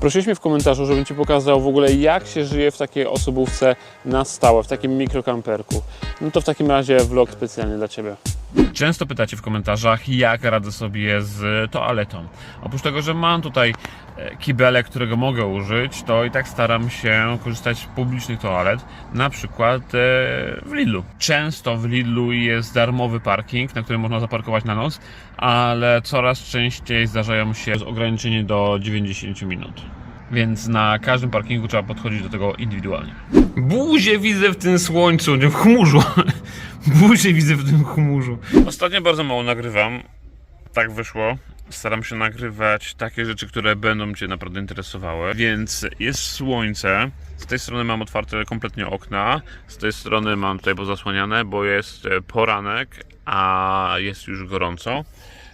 Prosiliśmy w komentarzu, żebym Ci pokazał w ogóle jak się żyje w takiej osobówce na stałe, w takim mikrokamperku. No to w takim razie vlog specjalny dla Ciebie. Często pytacie w komentarzach, jak radzę sobie z toaletą. Oprócz tego, że mam tutaj e, kibelek, którego mogę użyć, to i tak staram się korzystać z publicznych toalet, na przykład e, w Lidlu. Często w Lidlu jest darmowy parking, na którym można zaparkować na noc, ale coraz częściej zdarzają się ograniczenie do 90 minut. Więc na każdym parkingu trzeba podchodzić do tego indywidualnie. Buzię widzę w tym słońcu, nie w chmurzu. Buzię widzę w tym chmurzu. Ostatnio bardzo mało nagrywam. Tak wyszło. Staram się nagrywać takie rzeczy, które będą Cię naprawdę interesowały. Więc jest słońce. Z tej strony mam otwarte kompletnie okna. Z tej strony mam tutaj pozasłaniane, bo jest e, poranek, a jest już gorąco.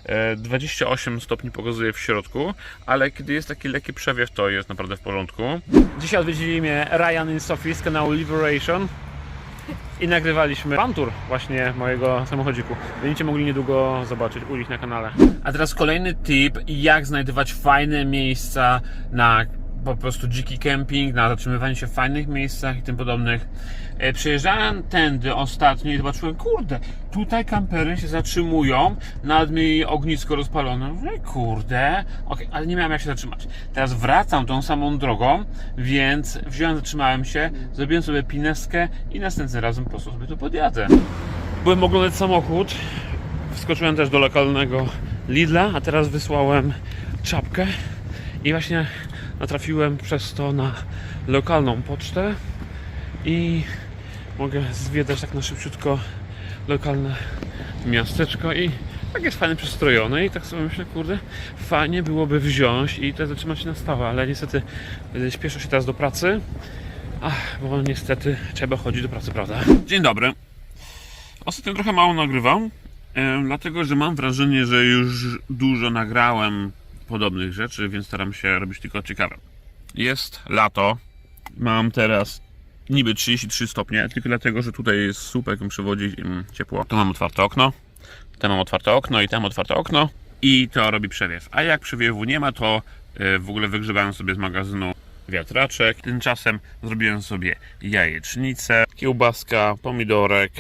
E, 28 stopni pokazuje w środku, ale kiedy jest taki lekki przewiew, to jest naprawdę w porządku. Dzisiaj odwiedzili mnie Ryan i Sophie z kanału Liberation i nagrywaliśmy pantur właśnie mojego samochodziku. Będziecie mogli niedługo zobaczyć u nich na kanale. A teraz kolejny tip, jak znajdować fajne miejsca na po prostu dziki camping, na zatrzymywanie się w fajnych miejscach i tym podobnych. E, Przejeżdżałem tędy ostatnio i zobaczyłem, kurde, tutaj kampery się zatrzymują, nad mi ognisko rozpalone. Mówię, kurde, okej, ale nie miałem jak się zatrzymać. Teraz wracam tą samą drogą, więc wziąłem, zatrzymałem się, zrobiłem sobie pineskę i następnym razem po prostu sobie tu podjadę. Byłem oglądać samochód, wskoczyłem też do lokalnego Lidla, a teraz wysłałem czapkę i właśnie natrafiłem przez to na lokalną pocztę i mogę zwiedzać tak na szybciutko lokalne miasteczko i tak jest fajnie przystrojone i tak sobie myślę, kurde, fajnie byłoby wziąć i to zatrzymać na stałe, ale niestety y, śpieszę się teraz do pracy, ach, bo niestety trzeba chodzić do pracy, prawda? Dzień dobry. Ostatnio trochę mało nagrywam, dlatego że mam wrażenie, że już dużo nagrałem podobnych rzeczy, więc staram się robić tylko ciekawe. Jest lato. Mam teraz niby 33 stopnie, tylko dlatego, że tutaj jest słupek, mm, ciepło. Tu mam otwarte okno, tam mam otwarte okno i tam otwarte okno i to robi przewiew. A jak przewiewu nie ma, to e, w ogóle wygrzebałem sobie z magazynu wiatraczek. Tymczasem zrobiłem sobie jajecznicę, kiełbaska, pomidorek.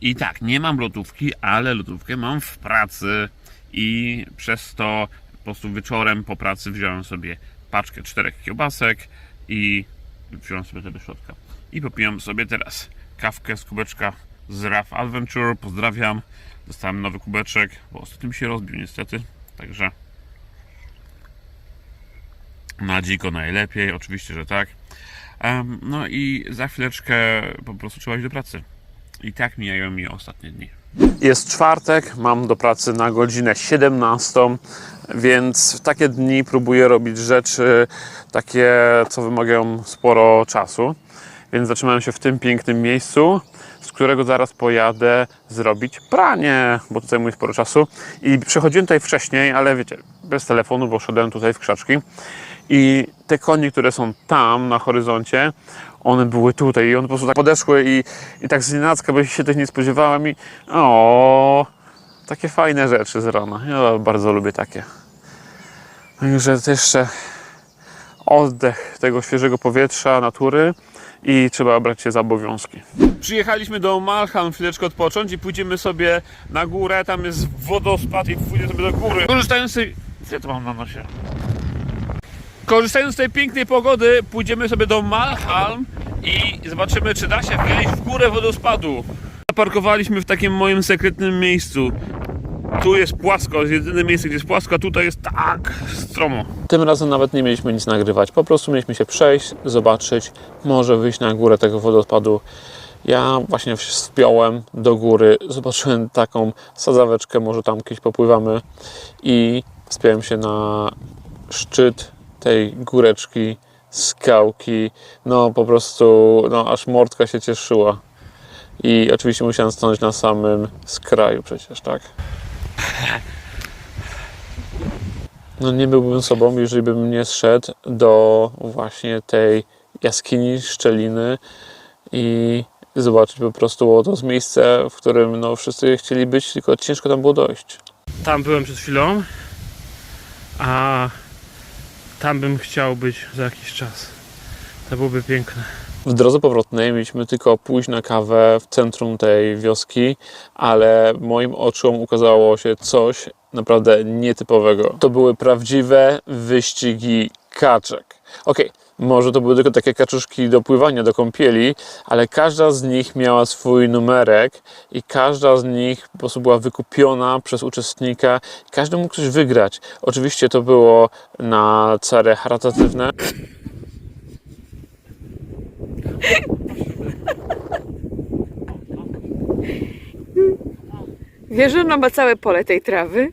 I tak, nie mam lotówki, ale lotówkę mam w pracy i przez to po prostu wieczorem po pracy wziąłem sobie paczkę czterech kiełbasek i wziąłem sobie te do środka. I popijam sobie teraz kawkę z kubeczka z RAF Adventure. Pozdrawiam. Dostałem nowy kubeczek, bo ostatnio mi się rozbił niestety. Także na dziko najlepiej, oczywiście, że tak. No i za chwileczkę po prostu trzeba iść do pracy. I tak mijają mi ostatnie dni. Jest czwartek, mam do pracy na godzinę 17, więc w takie dni próbuję robić rzeczy takie, co wymagają sporo czasu. Więc zatrzymałem się w tym pięknym miejscu, z którego zaraz pojadę zrobić pranie, bo to zajmuje sporo czasu. I przychodziłem tutaj wcześniej, ale wiecie, bez telefonu, bo szedłem tutaj w krzaczki. I te konie, które są tam na horyzoncie, one były tutaj i one po prostu tak podeszły i, i tak z nienacka, bo się tych nie spodziewałem i o, takie fajne rzeczy z rana. Ja bardzo lubię takie. Także jeszcze oddech tego świeżego powietrza, natury i trzeba brać się za obowiązki. Przyjechaliśmy do Malchan chwileczkę odpocząć i pójdziemy sobie na górę, tam jest wodospad i pójdziemy sobie do góry. Korzystając z. Co to mam na nosie? Korzystając z tej pięknej pogody, pójdziemy sobie do Malchalm i zobaczymy, czy da się wejść w górę wodospadu. Zaparkowaliśmy w takim moim sekretnym miejscu. Tu jest płasko, jest jedyne miejsce, gdzie jest płasko, a tutaj jest tak stromo. Tym razem nawet nie mieliśmy nic nagrywać, po prostu mieliśmy się przejść, zobaczyć, może wyjść na górę tego wodospadu. Ja właśnie wspiąłem do góry, zobaczyłem taką sadzaweczkę, może tam kiedyś popływamy i wspiąłem się na szczyt tej góreczki, skałki, no po prostu, no aż mordka się cieszyła. I oczywiście musiałem stanąć na samym skraju przecież, tak? No nie byłbym sobą, jeżeli bym nie zszedł do właśnie tej jaskini, szczeliny i zobaczyć po prostu było to z miejsce, w którym no wszyscy chcieli być, tylko ciężko tam było dojść. Tam byłem przed chwilą, a tam bym chciał być za jakiś czas. To byłoby piękne. W drodze powrotnej mieliśmy tylko pójść na kawę w centrum tej wioski, ale moim oczom ukazało się coś naprawdę nietypowego. To były prawdziwe wyścigi kaczek. Okej, może to były tylko takie kaczuszki do pływania, do kąpieli, ale każda z nich miała swój numerek i każda z nich po prostu była wykupiona przez uczestnika. Każdy mógł coś wygrać. Oczywiście to było na cele charytatywne. Wiesz, że ona ma całe pole tej trawy?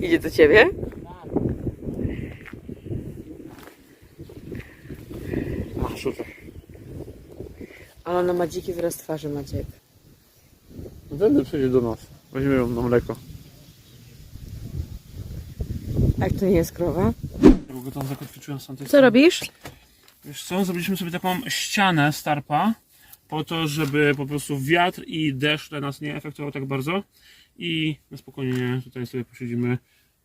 Idzie do ciebie? Ale ona ma dziki wyraz twarzy, Maciek. Wtedy przyjdzie do nas. Weźmiemy ją na mleko. A jak to nie jest krowa? Go tam zakotwiczyłem z tamtej Co strony. robisz? Wiesz co, zrobiliśmy sobie taką ścianę starpa po to, żeby po prostu wiatr i deszcz dla nas nie efektował tak bardzo i na spokojnie tutaj sobie posiedzimy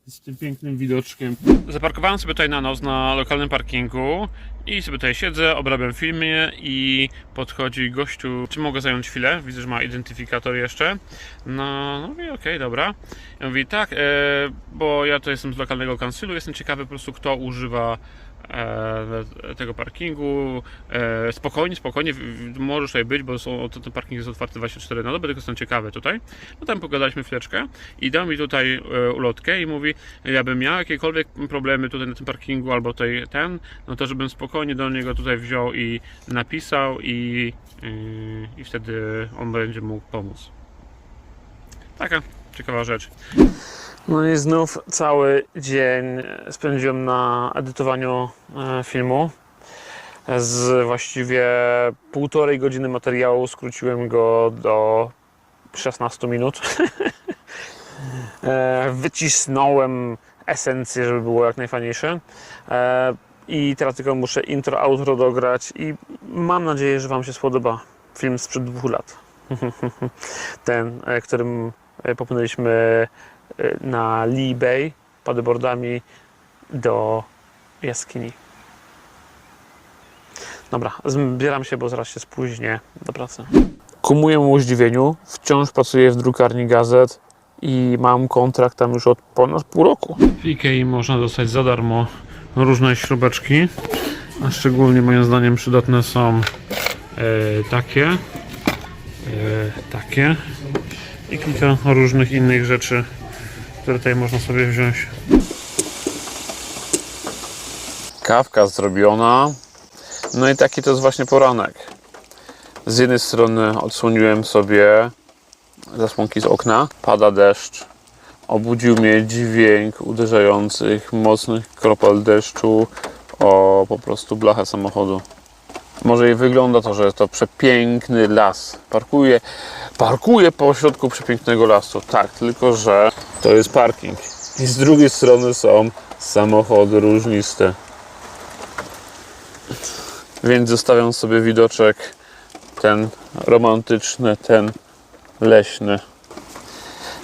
z tym pięknym widoczkiem. Zaparkowałem sobie tutaj na noc na lokalnym parkingu i sobie tutaj siedzę, obrabiam filmy i podchodzi gościu, czy mogę zająć chwilę? Widzę, że ma identyfikator jeszcze. No, no okej, dobra. Ja mówię, tak, e, bo ja to jestem z lokalnego kansylu, jestem ciekawy po prostu kto używa tego parkingu. E, spokojnie, spokojnie, możesz tutaj być, bo są, ten parking jest otwarty 24 na dobę, tylko jestem ciekawy tutaj. No tam pogadaliśmy chwileczkę i dał mi tutaj e, ulotkę i mówi, ja bym miał jakiekolwiek problemy tutaj na tym parkingu albo tutaj ten, no to żebym spokojnie do niego tutaj wziął i napisał i, i, i wtedy on będzie mógł pomóc. Taka ciekawa rzecz. No i znów cały dzień spędziłem na edytowaniu e, filmu. Z właściwie półtorej godziny materiału skróciłem go do 16 minut. E, Wycisnąłem esencję, żeby było jak najfajniejsze. E, I teraz tylko muszę intro, outro dograć i mam nadzieję, że Wam się spodoba film sprzed dwóch lat. Ten, którym popłynęliśmy e, na Lee Bay paddleboardami do jaskini. Dobra, zbieram się, bo zaraz się spóźnię do pracy. Ku mojemu zdziwieniu wciąż pracuję w drukarni gazet i mam kontrakt tam już od ponad pół roku. W Ikei można dostać za darmo różne śrubeczki, a szczególnie moim zdaniem przydatne są e, takie, e, takie i kilka różnych innych rzeczy, które tutaj można sobie wziąć. Kawka zrobiona. No i taki to jest właśnie poranek. Z jednej strony odsłoniłem sobie zasłonki z okna, pada deszcz. Obudził mnie dźwięk uderzających mocnych kropel deszczu o po prostu blachę samochodu. Może i wygląda to, że to przepiękny las. Parkuję, parkuję po środku przepięknego lasu. Tak, tylko że to jest parking. I z drugiej strony są samochody różniste. Więc zostawiam sobie widoczek ten romantyczny, ten leśny.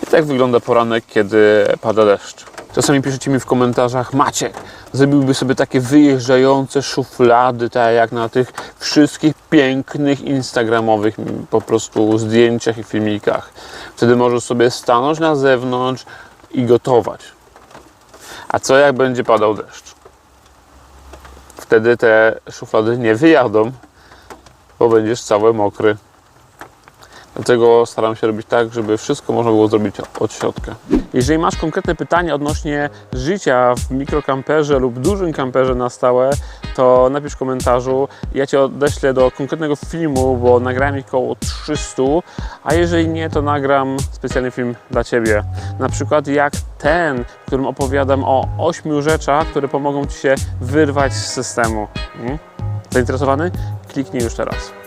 I tak wygląda poranek, kiedy pada deszcz. Czasami piszecie mi w komentarzach, Maciek, zrobiłby sobie takie wyjeżdżające szuflady, tak jak na tych wszystkich pięknych instagramowych po prostu zdjęciach i filmikach. Wtedy możesz sobie stanąć na zewnątrz i gotować. A co jak będzie padał deszcz? Wtedy te szuflady nie wyjadą, bo będziesz cały mokry. Dlatego staram się robić tak, żeby wszystko można było zrobić od środka. Jeżeli masz konkretne pytanie odnośnie życia w mikrokamperze lub dużym kamperze na stałe, to napisz w komentarzu. Ja Cię odeślę do konkretnego filmu, bo nagrałem ich około 300, a jeżeli nie, to nagram specjalny film dla Ciebie. Na przykład jak ten, w którym opowiadam o 8 rzeczach, które pomogą Ci się wyrwać z systemu. Mhm. Zainteresowany? Kliknij już teraz.